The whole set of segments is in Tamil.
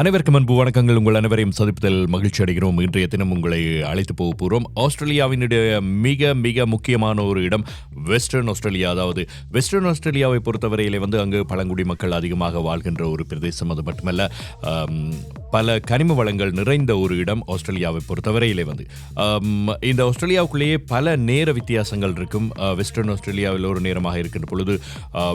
அனைவருக்கும் அன்பு வணக்கங்கள். உங்கள் அனைவரையும் சந்திப்பதில் மகிழ்ச்சி அடைகிறோம். இன்றைய தினம் உங்களை அழைத்து போக போகிறோம். ஆஸ்திரேலியாவினுடைய மிக மிக முக்கியமான ஒரு இடம் வெஸ்டர்ன் ஆஸ்திரேலியா. அதாவது வெஸ்டர்ன் ஆஸ்திரேலியாவை பொறுத்தவரையிலே வந்து அங்கு பழங்குடி மக்கள் அதிகமாக வாழ்கின்ற ஒரு பிரதேசம். அது மட்டுமல்ல பல கனிம வளங்கள் நிறைந்த ஒரு இடம் ஆஸ்திரேலியாவை பொறுத்தவரையிலே வந்து. இந்த ஆஸ்திரேலியாவுக்குள்ளேயே பல நேர வித்தியாசங்கள் இருக்கும். வெஸ்டர்ன் ஆஸ்திரேலியாவில் ஒரு நேரமாக இருக்கின்ற பொழுது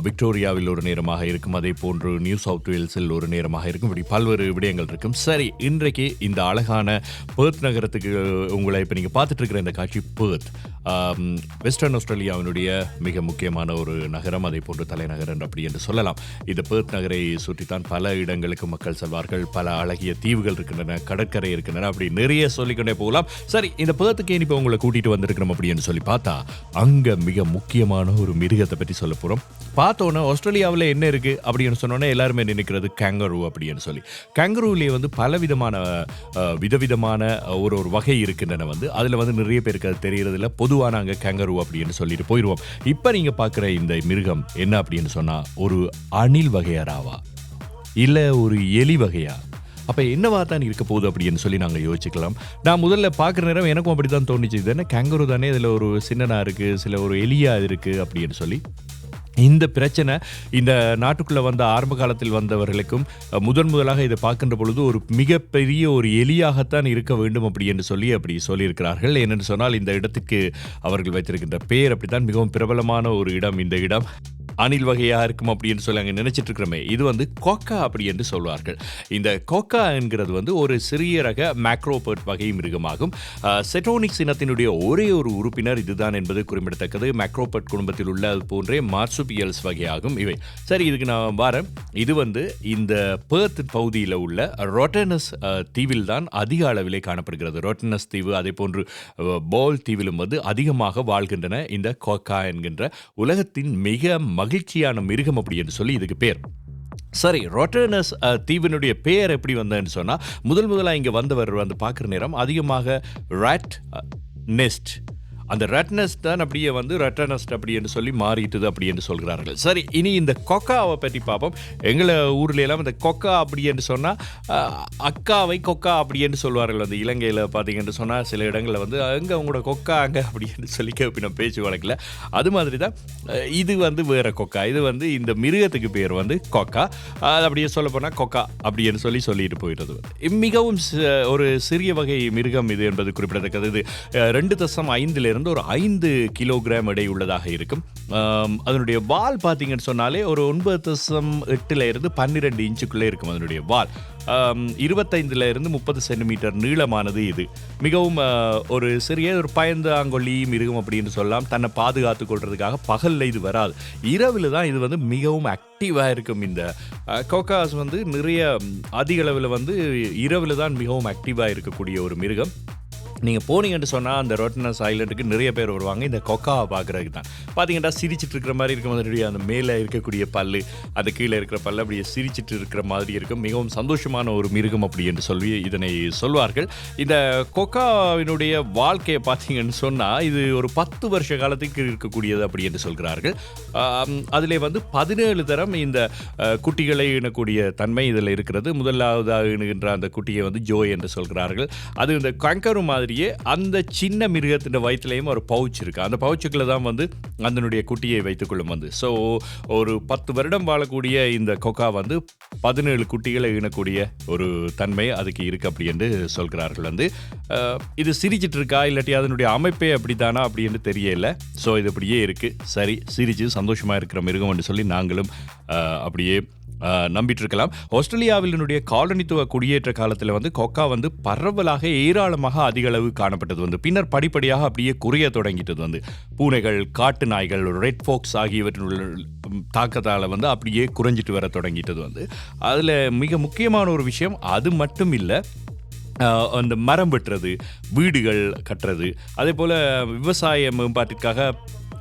விக்டோரியாவில் ஒரு நேரமாக இருக்கும். அதே போன்று நியூ சவுத் வேல்ஸில் ஒரு நேரமாக இருக்கும். இப்படி பல்வேறு விடயங்கள் இருக்கும். சரி இன்றைக்கு இந்த அழகான பேர்த் நகரத்துக்கு உங்களை இப்போ நீங்கள் பார்த்துட்டு இருக்கிற இந்த காட்சி பேர்த் வெஸ்டர்ன் ஆஸ்திரேலியாவினுடைய மிக முக்கியமான ஒரு நகரம் அதே போன்று தலைநகரம் அப்படி என்று சொல்லலாம். இந்த பேர்த் நகரை சுற்றித்தான் பல இடங்களுக்கு மக்கள் செல்வார்கள். பல அழகிய தீவுகள் இருக்கின்றன கடற்கரை இருக்கின்றன அப்படி நிறைய சொல்லிக்கொண்டே போகலாம். சரி இந்த பேர்த்துக்கு இப்போ உங்களை கூட்டிட்டு வந்திருக்கிறோம் அப்படின்னு சொல்லி பார்த்தா அங்க மிக முக்கியமான ஒரு மிருகத்தை பற்றி சொல்ல போறோம். பார்த்தோன்னே ஆஸ்திரேலியாவில் என்ன இருக்கு? அப்படின்னு சொன்னோன்னே எல்லாருமே நினைக்கிறது கேங்கரு அப்படின்னு சொல்லி. கேங்கரூலேயே வந்து பல விதமான விதவிதமான ஒரு ஒரு வகை இருக்கின்றன வந்து. அதில் வந்து நிறைய பேருக்கு அது தெரியறதில்ல. பொதுவாக நாங்கள் கேங்கரு அப்படின்னு சொல்லிட்டு போயிடுவோம் இப்போ நீங்கள் பார்க்குற இந்த மிருகம் என்ன அப்படின்னு சொன்னால் ஒரு அணில் வகையராவா இல்லை ஒரு எலி வகையா? அப்போ என்னவா தான் இருக்க போகுது அப்படின்னு சொல்லி நாங்கள் யோசிச்சுக்கலாம். நான் முதல்ல பார்க்குற நேரம் எனக்கும் அப்படி தான் தோணுச்சு. இது என்ன கேங்கரு தானே? இதில் ஒரு சின்னனா இருக்குது சில ஒரு எலியா இருக்குது அப்படின்னு சொல்லி. இந்த பிரச்சனை இந்த நாட்டுக்குள்ளே வந்த ஆரம்ப காலத்தில் வந்தவர்களுக்கும் முதன் முதலாக இதை பார்க்கின்ற பொழுது ஒரு மிகப்பெரிய ஒரு எலியாகத்தான் இருக்க வேண்டும் அப்படி என்று சொல்லி அப்படி சொல்லியிருக்கிறார்கள். என்னென்னு சொன்னால் இந்த இடத்துக்கு அவர்கள் வைத்திருக்கின்ற பெயர் அப்படித்தான் மிகவும் பிரபலமான ஒரு இடம் இந்த இடம். அணில் வகையாக இருக்கும் அப்படின்னு சொல்லி அங்கே நினச்சிட்டு இருக்கிறோமே. இது வந்து கோக்கா அப்படி என்று சொல்வார்கள். இந்த கோக்கா என்கிறது வந்து ஒரு சிறிய ரக மேக்ரோபர்ட் வகை மிருகமாகும். செட்டோனிக்ஸ் இனத்தினுடைய ஒரே ஒரு உறுப்பினர் இதுதான் என்பது குறிப்பிடத்தக்கது. மேக்ரோபர்ட் குடும்பத்தில் உள்ள அது போன்றே மார்சுபியல்ஸ் வகையாகும் இவை. சரி இதுக்கு நான் வரேன். இது வந்து இந்த பேர்த் பகுதியில் உள்ள ரொட்டனஸ் தீவில் தான் அதிக அளவிலே காணப்படுகிறது. ரொட்டனஸ் தீவு அதே போன்று பால் தீவிலும் வந்து அதிகமாக வாழ்கின்றன இந்த கோக்கா என்கின்ற உலகத்தின் மிக மகிழ்ச்சியான மிருகம் அப்படி என்று சொல்லி இதுக்கு பேர். சரி ரொட்டர்னஸ் தீவினுடைய பெயர் எப்படி வந்ததுன்னு சொன்னால் முதல் முதலாக இங்கே வந்தவர் வந்து பார்க்குற நேரம் அதிகமாக ராட் நெஸ்ட் அந்த ரெட்னஸ் தான் அப்படியே வந்து ரெட்டனஸ்ட் அப்படி என்று சொல்லி மாறிட்டுது அப்படி என்று சொல்கிறார்கள். சரி இனி இந்த கொக்காவை பற்றி பார்ப்போம். எங்களை ஊரில் எல்லாம் இந்த கொக்கா அப்படி என்று சொன்னால் அக்காவை கொக்கா அப்படி என்று சொல்வார்கள். அந்த இலங்கையில் பார்த்தீங்கன்னு சொன்னால் சில இடங்களில் வந்து அங்கே உங்களோட கொக்கா அங்கே? அப்படி என்று சொல்லி கேப்பின பேச்சு வழக்கில். அது மாதிரி தான் இது வந்து வேறு கொக்கா. இது வந்து இந்த மிருகத்துக்கு பேர் வந்து கொக்கா. அது அப்படியே சொல்ல போனால் கொக்கா அப்படின்னு சொல்லி சொல்லிட்டு போயிடுறது. மிகவும் ஒரு சிறிய வகை மிருகம் இது என்பது குறிப்பிடத்தக்கது. இது ரெண்டு தசம் இருந்து ஒரு ஐந்து கிலோகிராம் எடை உள்ளதாக இருக்கும். அதனுடைய வால் பார்த்தீங்கன்னு சொன்னாலே ஒரு ஒன்பது தசம் எட்டுல இருந்து பன்னிரெண்டு இன்ச்சுக்குள்ளே இருக்கும் அதனுடைய வால். இருபத்தைந்துல இருந்து முப்பது சென்டிமீட்டர் நீளமானது இது. மிகவும் ஒரு சிறிய ஒரு பயந்தாங்கொல்லி மிருகம் அப்படின்னு சொல்லலாம் தன்னை பாதுகாத்து கொள்றதுக்காக பகல்ல இது வராது. இரவில் தான் இது வந்து மிகவும் ஆக்டிவாக இருக்கும் இந்த கோகாஸ் வந்து நிறைய அதிக அளவில் வந்து இரவில் தான் மிகவும் ஆக்டிவாக இருக்கக்கூடிய ஒரு மிருகம். நீங்கள் போனீங்கன்னு சொன்னால் அந்த ரோட்டனஸ் ஐலண்டுக்கு நிறைய பேர் வருவாங்க. இந்த கொக்காவை பார்க்குறதுக்கு தான் பார்த்தீங்கன்னா சிரிச்சிட்டு இருக்கிற மாதிரி இருக்கும். அதனுடைய அந்த மேலே இருக்கக்கூடிய பல்லு அது கீழே இருக்கிற பல்லு அப்படியே சிரிச்சிட்டு இருக்கிற மாதிரி இருக்கும். மிகவும் சந்தோஷமான ஒரு மிருகம் அப்படி என்று சொல்லி இதனை சொல்வார்கள். இந்த கொக்காவினுடைய வாழ்க்கையை பார்த்தீங்கன்னு சொன்னால் இது ஒரு பத்து வருஷ காலத்துக்கு இருக்கக்கூடியது அப்படி என்று சொல்கிறார்கள். அதிலே வந்து பதினேழு தரம் இந்த குட்டிகளை இணக்கூடிய தன்மை இதில் இருக்கிறது. முதலாவதாக இணுகின்ற அந்த குட்டியை வந்து ஜோய் என்று சொல்கிறார்கள். அது இந்த கங்கரு மாதிரி மாதிரியே அந்த சின்ன மிருகத்தின் வயிற்றுலையும் ஒரு பவுச் இருக்குது அந்த பவுச்சுக்குள்ள தான் வந்து அதனுடைய குட்டியை வைத்துக்கொள்ளும் வந்து. ஸோ ஒரு பத்து வருடம் வாழக்கூடிய இந்த கொக்கா வந்து பதினேழு குட்டிகளை ஈனக்கூடிய ஒரு தன்மை அதுக்கு இருக்குது அப்படி என்று சொல்கிறார்கள் வந்து. இது சிரிச்சிட்டு இருக்கா? இல்லாட்டி அதனுடைய அமைப்பே அப்படித்தானா? அப்படின்னு தெரியல. ஸோ இது அப்படியே இருக்கு. சரி சிரிச்சு சந்தோஷமா இருக்கிற மிருகம் என்று சொல்லி நாங்களும் அப்படியே நம்பிட்டு இருக்கலாம் ஆஸ்திரேலியாவினுடைய காலனித்துவ குடியேற்ற காலத்தில் வந்து கொக்கா வந்து பரவலாக ஏராளமாக அதிக அளவு காணப்பட்டது வந்து. பின்னர் படிப்படியாக அப்படியே குறைய தொடங்கிட்டது வந்து. பூனைகள் காட்டு நாய்கள் ரெட் ஃபோக்ஸ் ஆகியவற்றினுள்ள தாக்கத்தால் வந்து அப்படியே குறைஞ்சிட்டு வர தொடங்கிட்டது வந்து. அதில் மிக முக்கியமான ஒரு விஷயம் அது மட்டும் இல்லை அந்த மரம் வெட்டுறது வீடுகள் கட்டுறது அதே போல் விவசாய மேம்பாட்டிற்காக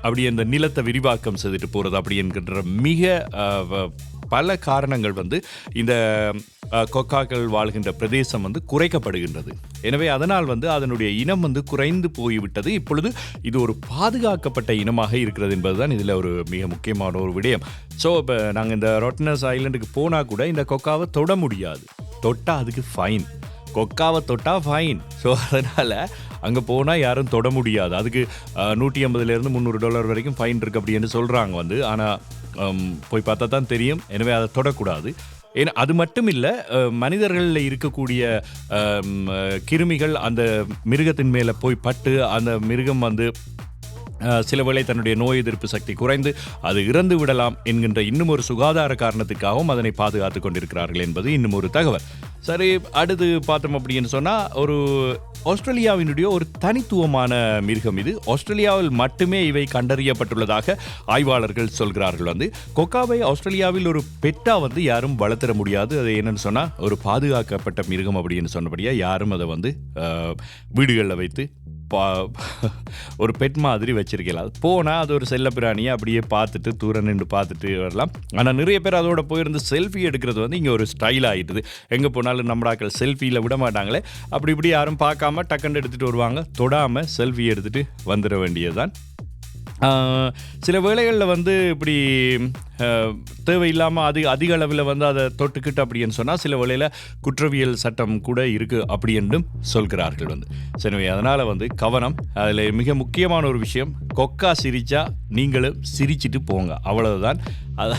அப்படி அந்த நிலத்தை விரிவாக்கம் செய்துட்டு போகிறது அப்படி என்கின்ற மிக வ- பல காரணங்கள் வந்து இந்த கொக்காக்கள் வாழ்கின்ற பிரதேசம் வந்து குறைக்கப்படுகின்றது. எனவே அதனால் வந்து அதனுடைய இனம் வந்து குறைந்து போய்விட்டது. இப்பொழுது இது ஒரு பாதுகாக்கப்பட்ட இனமாக இருக்கிறது என்பதுதான் இதில் ஒரு மிக முக்கியமான ஒரு விடயம். ஸோ இப்போ நாங்கள் இந்த ரொட்டனஸ் ஐலண்டுக்கு போனால் கூட இந்த கொக்காவை தொட முடியாது. தொட்டால் அதுக்கு ஃபைன் கொக்காவை தொட்டால் ஃபைன் ஸோ அதனால் அங்கே போனால் யாரும் தொட முடியாது. அதுக்கு நூற்றி ஐம்பதுலேருந்து முந்நூறு டாலர் வரைக்கும் ஃபைன் இருக்குது அப்படின்னு சொல்கிறாங்க வந்து. ஆனால் போய் பார்த்தா தான் தெரியும். எனவே அதை தொடக்கூடாது. ஏன்னா அது மட்டும் இல்லை மனிதர்களில் இருக்கக்கூடிய கிருமிகள் அந்த மிருகத்தின் மேலே போய் பட்டு அந்த மிருகம் வந்து சில வேளை தன்னுடைய நோய் எதிர்ப்பு சக்தி குறைந்து அது இறந்து விடலாம் என்கின்ற இன்னும் ஒரு சுகாதார காரணத்துக்காகவும் அதனை பாதுகாத்து கொண்டிருக்கிறார்கள் என்பது இன்னும் ஒரு தகவல். சரி அடுத்து பார்த்தோம் அப்படின்னு சொன்னால் ஒரு ஆஸ்திரேலியாவினுடைய ஒரு தனித்துவமான மிருகம் இது. ஆஸ்திரேலியாவில் மட்டுமே இவை கண்டறியப்பட்டுள்ளதாக ஆய்வாளர்கள் சொல்கிறார்கள் வந்து. கொக்காவை ஆஸ்திரேலியாவில் ஒரு பெட்டா வந்து யாரும் வளர்த்திட முடியாது. அது என்னன்னு சொன்னால் ஒரு பாதுகாக்கப்பட்ட மிருகம் அப்படின்னு சொன்னபடியாக யாரும் அதை வந்து வீடுகளில் வைத்து ஒரு பெட் மாதிரி வச்சிருக்கலாம் போனால் அது ஒரு செல்ல பிராணியை அப்படியே பார்த்துட்டு தூரம் நின்று பார்த்துட்டு வரலாம். ஆனால் நிறைய பேர் அதோட போயிருந்து செல்ஃபி எடுக்கிறது வந்து இங்கே ஒரு ஸ்டைல் ஆகிட்டுது எங்கே போனாலும் நம்மடாக்கள் செல்ஃபியில் விட மாட்டாங்களே. அப்படி இப்படி யாரும் பார்க்காம டக்குன்னு எடுத்துகிட்டு வருவாங்க. தொடாமல் செல்ஃபி எடுத்துகிட்டு வந்துட வேண்டியதுதான். தான் சில வேளைகளில் வந்து இப்படி தேவையில்லாமல் அது அதிக அளவில் வந்து அதை தொட்டுக்கிட்டு அப்படின்னு சொன்னால் சில வேளையில் குற்றவியல் சட்டம் கூட இருக்குது அப்படி என்றும் சொல்கிறார்கள் வந்து. சரி அதனால் வந்து கவனம் அதில் மிக முக்கியமான ஒரு விஷயம் கொக்கா சிரிச்சா நீங்களும் சிரிச்சிட்டு போங்க. அவ்வளவுதான். அதை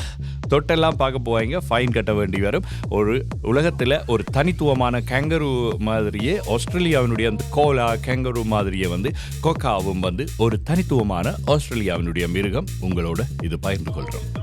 தொட்டெல்லாம் பார்க்க போவாங்க ஃபைன் கட்ட வேண்டி வரும். ஒரு உலகத்தில் ஒரு தனித்துவமான கேங்கரு மாதிரியே ஆஸ்திரேலியாவினுடைய அந்த கோலா கேங்கரு மாதிரியே வந்து கொக்காவும் வந்து ஒரு தனித்துவமான ஆஸ்திரேலியாவினுடைய மிருகம். உங்களோட இது பகிர்ந்து கொள்கிறோம்